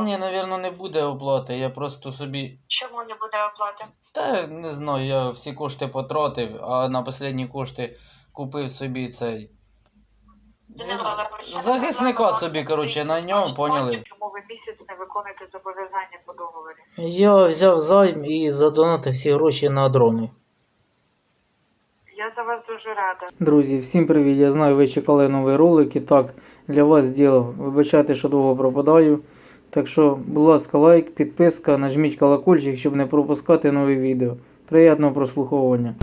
Ні, напевно, не буде оплати. Я просто собі. Чому не буде оплати? Та не знаю, я всі кошти потратив, а на останні кошти купив собі цей. Захисника собі, коротше, на ньому, поняли? Чому ви місяць не виконуєте зобов'язання по договорі? Я взяв займ і задонатив всі гроші на дрони. Я за вас дуже рада. Друзі, всім привіт! Я знаю, ви чекали новий ролик і так для вас зробив. Вибачайте, що довго пропадаю. Так що, будь ласка, лайк, підписка, нажміть колокольчик, щоб не пропускати нові відео. Приємного прослуховування.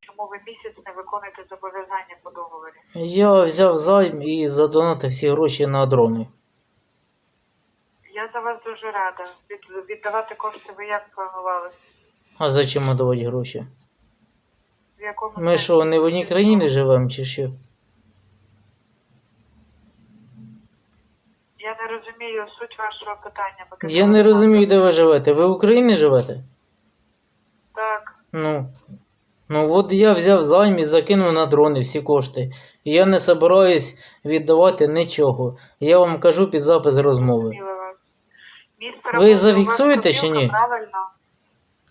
Чому ви місяць не виконуєте зобов'язання по договорі? Я взяв займ і задонатив всі гроші на дрони. Я за вас дуже рада. Від, віддавати кошти ви як планували? А зачем давати гроші? В якому Ми що, не в одній країні живемо чи що? Я не розумію суть вашого питання. Ви Я не розумію, де ви живете. Ви в Україні живете? Так. Ну. Ну от я взяв займ і закинув на дрони всі кошти. І я не собираюсь віддавати нічого. Я вам кажу під запис розмови. зрозуміла вас. Місце Ви роботи у вас зафіксуєте чи ні? копілка, Правильно.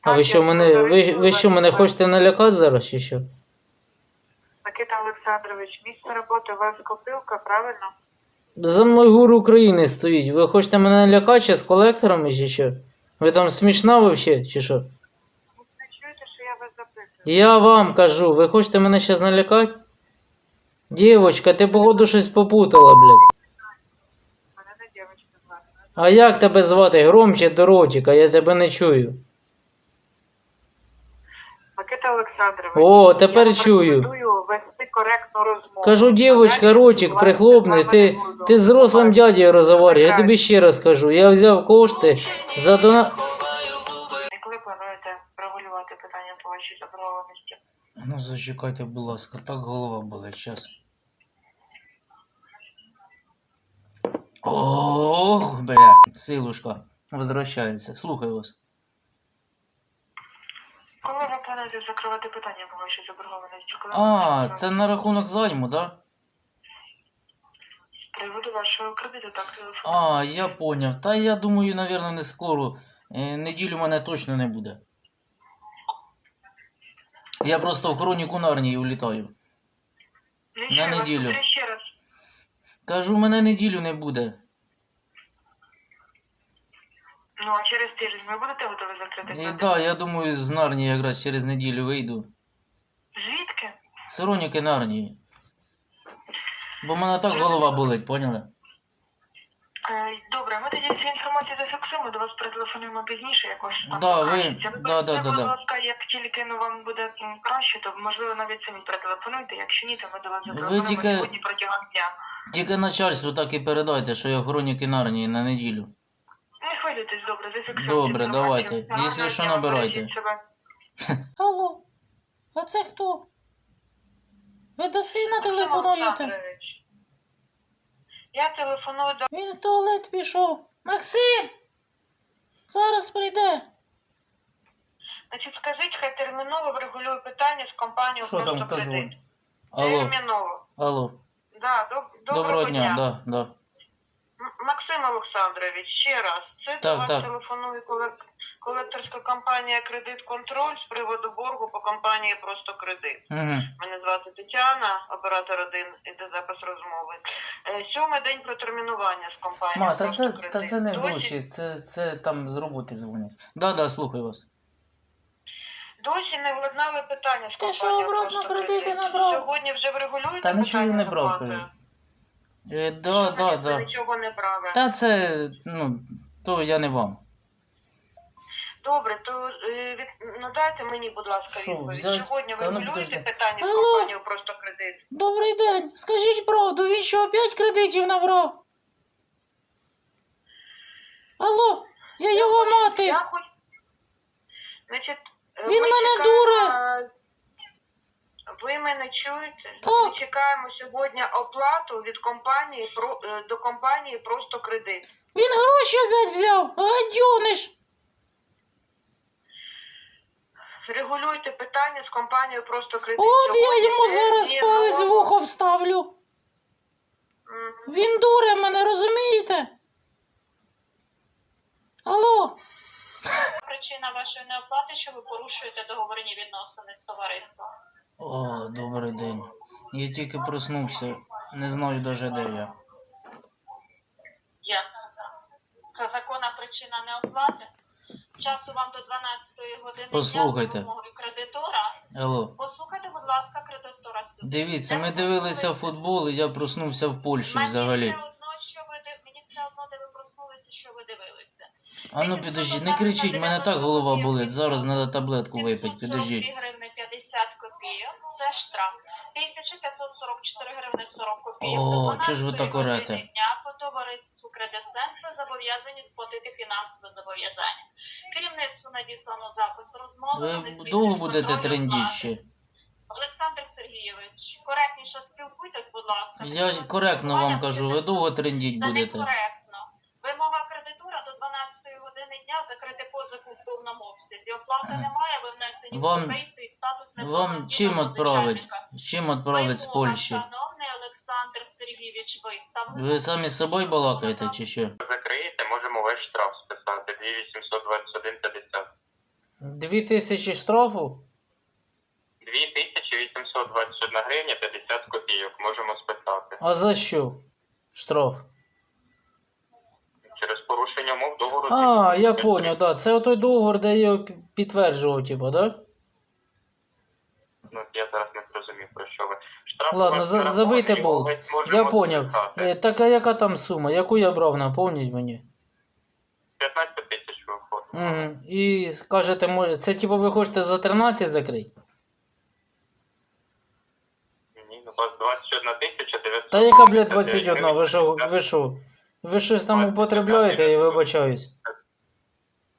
А ви що мене. Ви, ви що мене хочете налякати зараз чи що? Микита Олександрович, місце роботи у вас копилка, правильно? За мною гуру України стоїть. Ви хочете мене налякати з колекторами чи що? Ви там смішна вообще чи що? Ви не чуєте, що я вас запитую? Я вам кажу, ви хочете мене зараз налякати? Дівочка, ти походу щось попутала, блядь. Мене не дівчинка звати. А як тебе звати? Громче до ротика, я тебе не чую. Микита Олександрович. О, тепер я чую. рекомендую вести коректну розмову. Кажу, Далі ротик прихлопни, ти, ти з взрослим дядєю розговорюєш, я тобі ще раз кажу, я взяв кошти за дона... І коли плануєте регулювати питання по вашій заборгованості? Ну зачекайте, будь ласка, так голова болить, щас. Ох, бля, силушка, возвращається, слухаю вас. Коли ви плануєте закривати питання по вашій заборгованості? Коли А, це на рахунок займу, да? з приводу вашого кредиту, так. А, я поняв. Та я думаю, навірно, не скоро. Е, неділю мене точно не буде. Я просто в хроніку Нарнії улітаю. На неділю. ще раз. Кажу, мене неділю не буде. Ну, а через тиждень ви будете готові закрити І питання? да, я думаю, з Нарнії якраз через неділю вийду. Звідки? З хроніки Нарнії. Бо в мене так голова болить, поняли? Е, Добре, ми тоді цю інформацію зафіксуємо, до вас перетелефонуємо пізніше, якось там Да, ви- да, да, да, будь да. ласка, як тільки ну, вам буде м, краще, то можливо навіть самі перетелефонуйте, якщо ні, то ми до вас зателефонуємо тільки- сьогодні протягом дня. Тільки начальству так і передайте, що я в хроніки Нарнії на неділю. Не хвилюйтесь, добре, зафіксуйте. Добре, давайте. Якщо що, набирайте. бережіть себе. Алло, а це хто? Ви до сина Олександрович, Я телефоную до Він в туалет пішов. Максим! Зараз прийде. Значить, скажіть, хай терміново врегулює питання з компанією Що там просто кредит. Алло, Терміново. алло. Да, доб- Доброго дня, да, да. Максим Олександрович, ще раз. Це Так, до вас так. телефонує колек- колекторська компанія Кредит Контроль з приводу боргу по компанії Просто Кредит. Угу. Мене звати Тетяна, оператор один, іде запис розмови. Е, Сьомий день протермінування з компанією Ма, та «Просто це, Кредит». та це не Досі- гроші, це, це там з роботи дзвонять. Да, да, слухаю вас. Досі не владнали питання з Ти що, компанією обратно «Просто кредити набрав? Сьогодні вже врегулюєте Та нічого я питання не з брав, оплатою? кажу. Е, да, да, ви да. Нічого не брали. Та це, ну, то я не вам. Добре, то е, від... надайте мені, будь ласка, Що, відповідь. взять? Сьогодні Та ну, регулюєте питання з Алло? компанією просто кредит. Добрий день. Скажіть правду, він що опять кредитів набрав? Алло, я його мати. Я хоч... Значить, е, Він ми мене чекаємо, дуре. Ви мене чуєте? Так. Ми чекаємо сьогодні оплату від компанії про... е, до компанії просто кредит. Він гроші опять взяв. Гадюниш. регулюйте питання з компанією просто кредит. От я йому зараз палець в ухо вставлю. Він дуре мене, розумієте? Алло, Причина вашої неоплати, що ви порушуєте договорні відносини з товариством. О, добрий день. Я тільки проснувся. Не знаю даже де я. Є. Це законна причина неоплати. Часу вам до 12 години Послухайте. дня вимогою кредитора. Алло. Послухайте, будь ласка, кредитора. Дивіться, ми дивилися футбол, і я проснувся в Польщі Мені взагалі. все одно, що ви див- мені все одно, де ви проснулися, що ви дивилися. А ну підождіть, не кричіть, мене так голова болить. Зараз треба таблетку випити, підождіть. 542 гривни 50 копійок. Це 1544 гривни 40 копійок. О, чого ж ви так орете? Дня по товариству кредитцентр зобов'язані сплатити фінансове зобов'язання. Керівництву надіслано запис розмови. Ви довго будете контролю трендіть влади. ще? Олександр Сергійович, коректніше спілкуйтесь, будь ласка. Я ж коректно вам кажу, ви довго трендіть будете. некоректно. Вимога кредитора до 12 години дня закрити позику в повному обсязі. Оплати немає, ви внесені Вам- в статус Вам чим відправить? Чим відправить з Польщі? Шановний Олександр Сергійович, виставлена. Ви самі з собою балакаєте чи що? закриєте, можемо весь штраф списати. 2821,50. Дві тисячі штрафу? 2821 гривня 50 копійок можемо списати. А за що? Штраф. Через порушення умов договору. А, я поняв, да. Це отой договор, де я його пі- підтверджував, типа, да? Ну, я зараз не зрозумів, про що ви. Штраф Ладно, за- забийте бол. Я поняв. Е, так а яка там сума? Яку я брав, напомніть мені. 15 тисяч виходить. Угу. І скажете, може, це типу ви хочете за 13 закрити? Ні, ну, у вас 21 тисяча 900. Та яка, блядь, 21? Ви що, ви що? Ви щось там употребляєте, я вибачаюсь.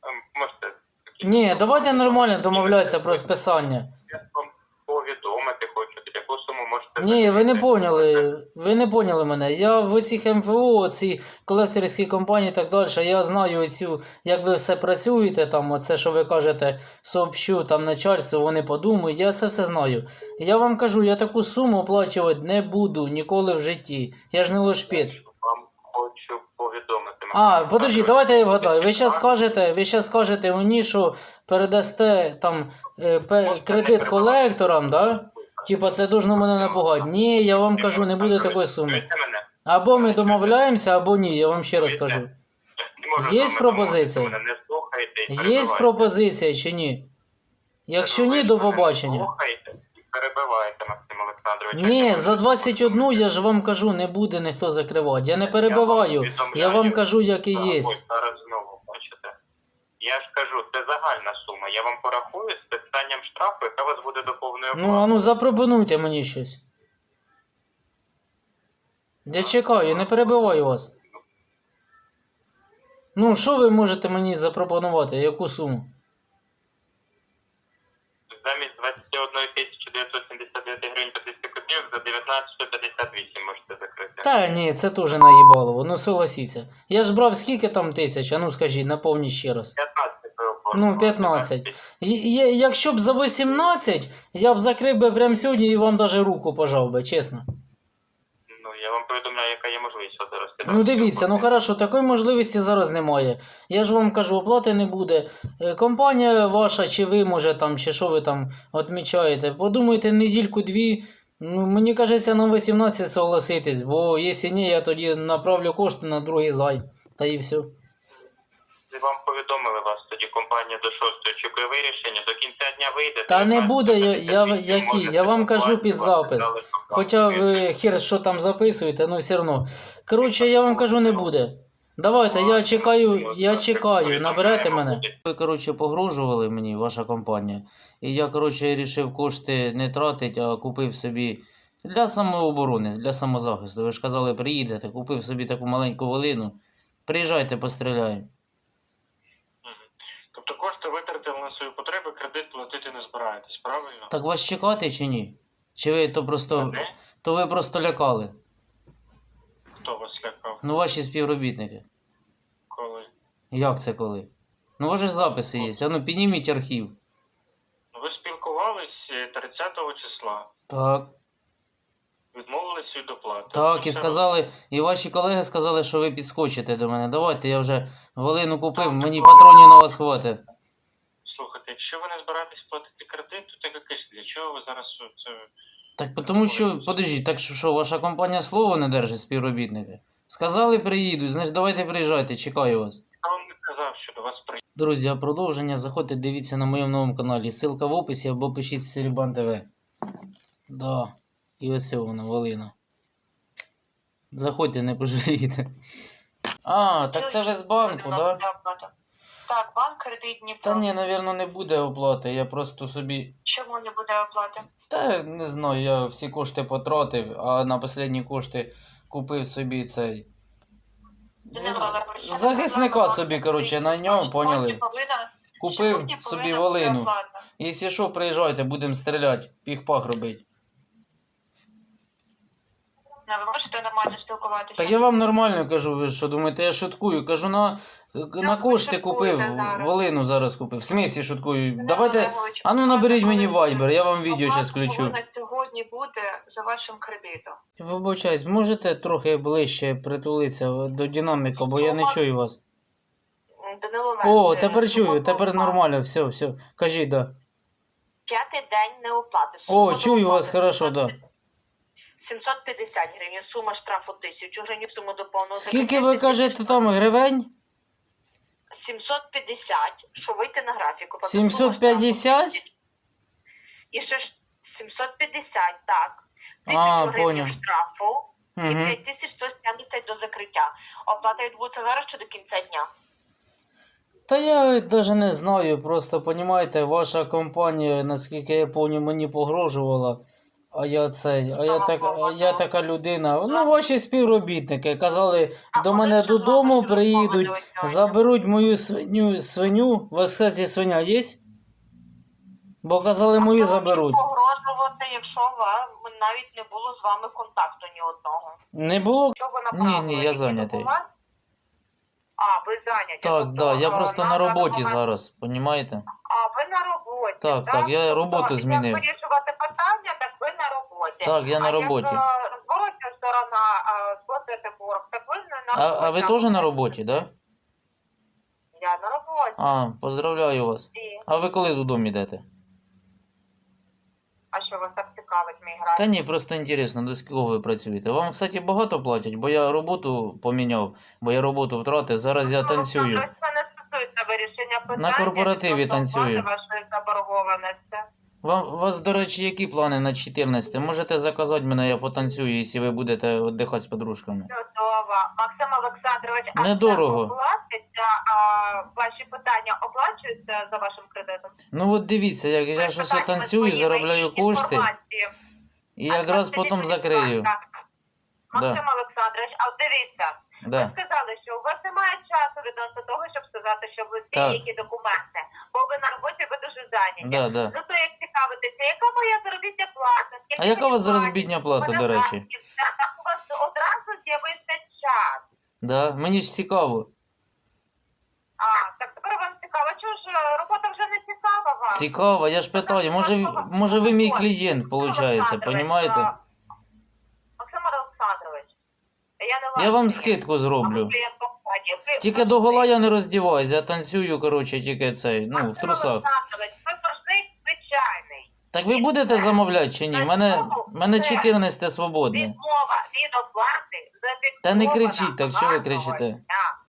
Ем, Можете. Ні, давайте нормально домовлятися про списання. Я вам повідомити хочу, під яку суму можете Ні, ви не поняли. Ви не поняли мене. Я в цих МФО, ці колекторські компанії і так далі, я знаю оцю, як ви все працюєте, там, оце, що ви кажете, сообщу там начальству, вони подумають, я це все знаю. Я вам кажу, я таку суму оплачувати не буду ніколи в житті. Я ж не лошпіт. Вам хочу повідомити. А, подожди, давайте я вгадаю. Ви зараз скажете, ви зараз скажете мені, що передасте там е, пе- кредит колекторам, да? Типа це должно мене напугати. Ні, я вам кажу, не буде такої суми. Або ми домовляємося, або ні, я вам ще раз кажу. Є пропозиція? Є пропозиція чи ні? Якщо ні, до побачення. Перебиваєте, Максим Олександрович. Ні, за ви 21 я ж вам кажу, не буде ніхто закривати. Я не перебиваю. Я вам кажу, як і є. Зараз знову, бачите. Я ж кажу, загальна сума. Я вам порахую з списанням штрафу, яка вас буде до повної оплати. Ну, а ну запропонуйте мені щось. Я чекаю, не перебиваю вас. Ну, що ви можете мені запропонувати? Яку суму? Замість 21 979 гривень 50 копійок за 1958 можете закрити. Та ні, це теж наїбалово, ну согласіться. Я ж брав скільки там тисяч, а ну скажіть, наповніть ще раз. 15 ви Ну, 15. Я- Якщо б за 18, я б закрив би прямо сьогодні і вам даже руку пожав би, чесно. Ну, я вам повідомляю, яка є можливість от зараз. Ну дивіться, ну хорошо, такої можливості зараз немає. Я ж вам кажу, оплати не буде. Е, Компанія ваша, чи ви, може там, чи що ви там відмічаєте, подумайте недільку-дві. Ну, мені кажеться, на 18 согласитись, бо якщо ні, я тоді направлю кошти на другий займ. Та і все. Вам повідомили вас тоді компанія до 6 очікує вирішення, до кінця дня вийде. Та не 19, буде, я- я- 58 які? Я вам кажу під запис. Хоча ви хер що там записуєте, ну все одно. Коротше, я вам кажу, не буде. Давайте, я чекаю, я чекаю, наберете мене. Ви, коротше, погрожували мені, ваша компанія. І я, коротше, вирішив кошти не тратити, а купив собі для самооборони, для самозахисту. Ви ж казали, приїдете, купив собі таку маленьку волину. Приїжджайте, постріляємо. Кошти витратили на свої потреби, кредит платити не збираєтесь, правильно? Так вас чекати чи ні? Чи ви то просто. Не? То ви просто лякали? Хто вас лякав? Ну, ваші співробітники. Коли? Як це коли? Ну, у вас же записи є. А ну підніміть архів. Ну Так. Відмовились від оплати. Так, і сказали, і ваші колеги сказали, що ви підскочите до мене. Давайте, я вже Волину купив, мені патронів на вас хватить. Слухайте, якщо ви не збираєтесь платити кредит, то так якось для чого ви зараз це. Так тому що, подождіть, так що, що, ваша компанія слово не держить співробітники? Сказали, приїдуть, значить давайте приїжджайте, чекаю вас. Я вам не казав, що до вас приїде. Друзі, а продовження заходьте, дивіться на моєму новому каналі. Ссылка в описі або пишіть Серебан ТВ. Да. І ось вона, Волина. Заходьте, не пожалієте. А, так це ви з банку, да? Так, банк кредитні. Та ні, навірно, не буде оплати. Я просто собі. Чому не буде оплати? Та не знаю, я всі кошти потратив, а на останні кошти купив собі цей. Захисника собі, коротше, на ньому, поняли? Купив собі волину. Якщо що, приїжджайте, будемо стріляти, піх-пах робити. Ви можете нормально спілкуватися? Так я вам нормально кажу, ви що думаєте, я шуткую. Кажу, на, на ви кошти шуткуєте купив, зараз. волину зараз купив. В смісі шуткую. Данило Давайте. А ну наберіть мені Viber, я вам відео зараз включу. повинна сьогодні буде за вашим кредитом. Вибачаюсь, можете трохи ближче притулитися до динаміка, бо я не чую вас. Данило О, тепер чую, тепер нормально, все, все. Кажіть, да. П'ятий день не неоплати. О, чую вас оплати хорошо, да. 750 гривень, сума штрафу 1000 гривень, сума до повного Скільки ви кажете там гривень? 750, що вийти на графіку. Потім 750? сума штрафу. І ще ж 750, так. А, 1000 гривень поняв. штрафу і Угу. 5170 до закриття. Оплата відбудеться зараз чи до кінця дня? Та я навіть не знаю, просто понімаєте, ваша компанія, наскільки я пам'ятаю, мені погрожувала. А я цей, а я так, а я така людина. Ну, ваші співробітники казали, до мене додому приїдуть, заберуть мою свиню, свиню. У вас кстати, свиня є? Бо казали, мою заберуть. погрожувати, якщо вам навіть не було з вами контакту ні одного. Не було? Ні, ні, я зайнятий. А, ви зайняті. Так, Тобто, да, я е, просто на роботі зараз, понімаєте? А, ви на роботі. Так, так, я Тобто, роботу змінив. Як вирішувати питання, так роботі. Так, я на роботі. А як е, зворотня сторона сплатити борг, так ви не на А, роботі. а ви теж на роботі, да? Я на роботі. А, поздравляю вас. І- А ви коли додому йдете? А що вас так цікавить, мій графік? Та ні, просто інтересно, до скільки ви працюєте. Вам, кстати, багато платять, бо я роботу поміняв, бо я роботу втратив, зараз я танцюю. Це не стосується вирішення питання. На корпоративі відносно танцюю. вашої заборгованості. Вам, у вас, до речі, які плани на 14? Можете заказати мене, я потанцюю, якщо ви будете віддихати з подружками. Чудово. Максим Олександрович, а Недорого. це оплатиться, а ваші питання оплачуються за вашим кредитом? Ну от дивіться, як я щось танцюю, заробляю кошти і якраз потім закрию. Максим Олександрович, а дивіться, Да. ви сказали, що у вас немає часу відносно того, щоб сказати, що ви Так. які документи, бо ви на роботі ви дуже зайняті. Да, да. Ну то як цікавитися, яка моя заробітня плата? А яка у вас заробітня плата, до речі? Так у вас одразу з'явився час. Да? Мені ж цікаво. А, так тепер вам цікаво, чого ж е, робота вже не цікава вам? Цікаво, я ж питаю, може, може ви мій клієнт, виходить, Олександрович, понімаєте? а, Максим Олександрович, я вам скидку зроблю. Тільки до гола я не роздіваюся, я танцюю, коротше, тільки цей, ну, в трусах. Так ви будете замовляти чи ні? Мене, мене 14 свободне. Відмова від оплати Та не кричіть так, що ви кричите?